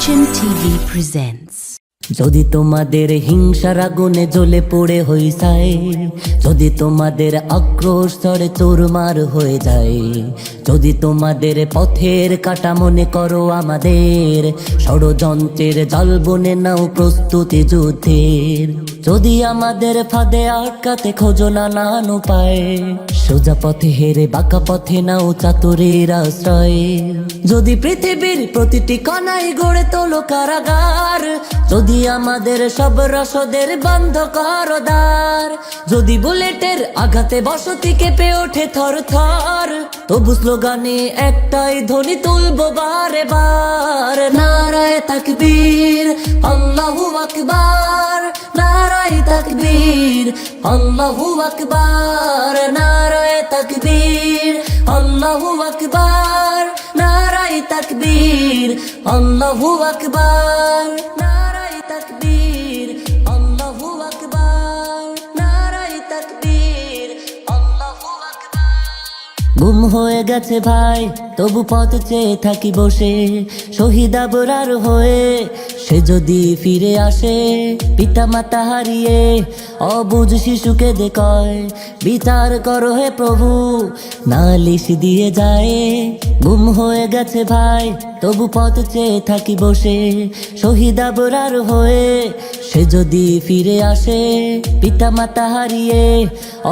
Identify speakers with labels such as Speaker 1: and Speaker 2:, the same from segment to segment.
Speaker 1: Fortune TV presents.
Speaker 2: যদি তোমাদের হিংসার আগুনে জ্বলে পড়ে হইসায় যদি তোমাদের আক্রোশ স্তরে চোরমার হয়ে যায়, যদি তোমাদের পথের কাটা মনে করো আমাদের, ষড়যন্ত্রের জল বনে নাও প্রস্তুতি যুদ্ধের। যদি আমাদের ফাঁদে আটকাতে খোঁজো নানান উপায়, সোজা পথে হেরে বাঁকা পথে নাও চাতুরের আশ্রয়। যদি পৃথিবীর প্রতিটি কণায় গড়ে তোলো কারাগার, যদি আমাদের সব রসদের বন্ধ করো দ্বার। যদি বুলেটের আঘাতে বসতি কেঁপে ওঠে থর থর, তবু স্লোগানে একটাই ধ্বনি তুলবো বারে বার। নারায় তাকবীর, আল্লাহু আকবার, নারায় তাকবীর, আল্লাহু আকবার, নারায় তাকবীর, আল্লাহু আকবার, নারায় তাকবীর, আল্লাহু আকবার গুম হয়ে গেছে ভাই, তবু পথ চেয়ে থাকি বসে। শহীদ আবরার হয়ে সে যদি ফিরে আসে পিতা মাতা হারিয়ে অবুঝ শিশুকে দেখয় বিচার করো হে প্রভু, নালিশ দিয়ে যায়। গুম হয়ে গেছে ভাই, তবু পথ চেয়ে থাকি বসে। শহীদ আবরার হয়ে সে যদি ফিরে আসে পিতা মাতা হারিয়ে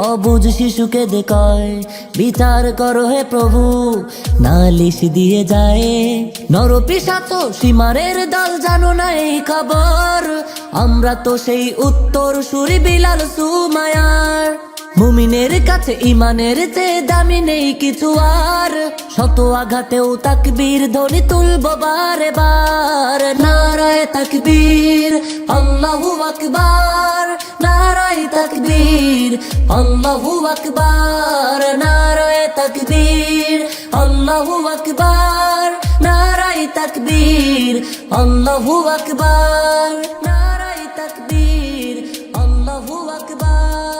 Speaker 2: অবুজ শিশুকে দেখয় বিচার করো হে প্রভু, নালিশ দিয়ে যায়। নর তো সীমারের দল জানো না এই খবর, আমরা তো সেই উত্তর সুরি বিলাল সুমায়ার। মুমিনের কাছে ইমানের চেয়ে দামি নেই কিছু আর। শত আঘাতেও তাকবীর ধ্বনি তুলব বারে বার নারায় তাকবীর, আল্লাহু আকবার। নারায় তাকবীর, আল্লাহু আকবার। নারায় তাকবীর, আল্লাহু আকবার। নারায় তাকবীর, আল্লাহু আকবার। নারায় তাকবীর, আল্লাহু আকবার।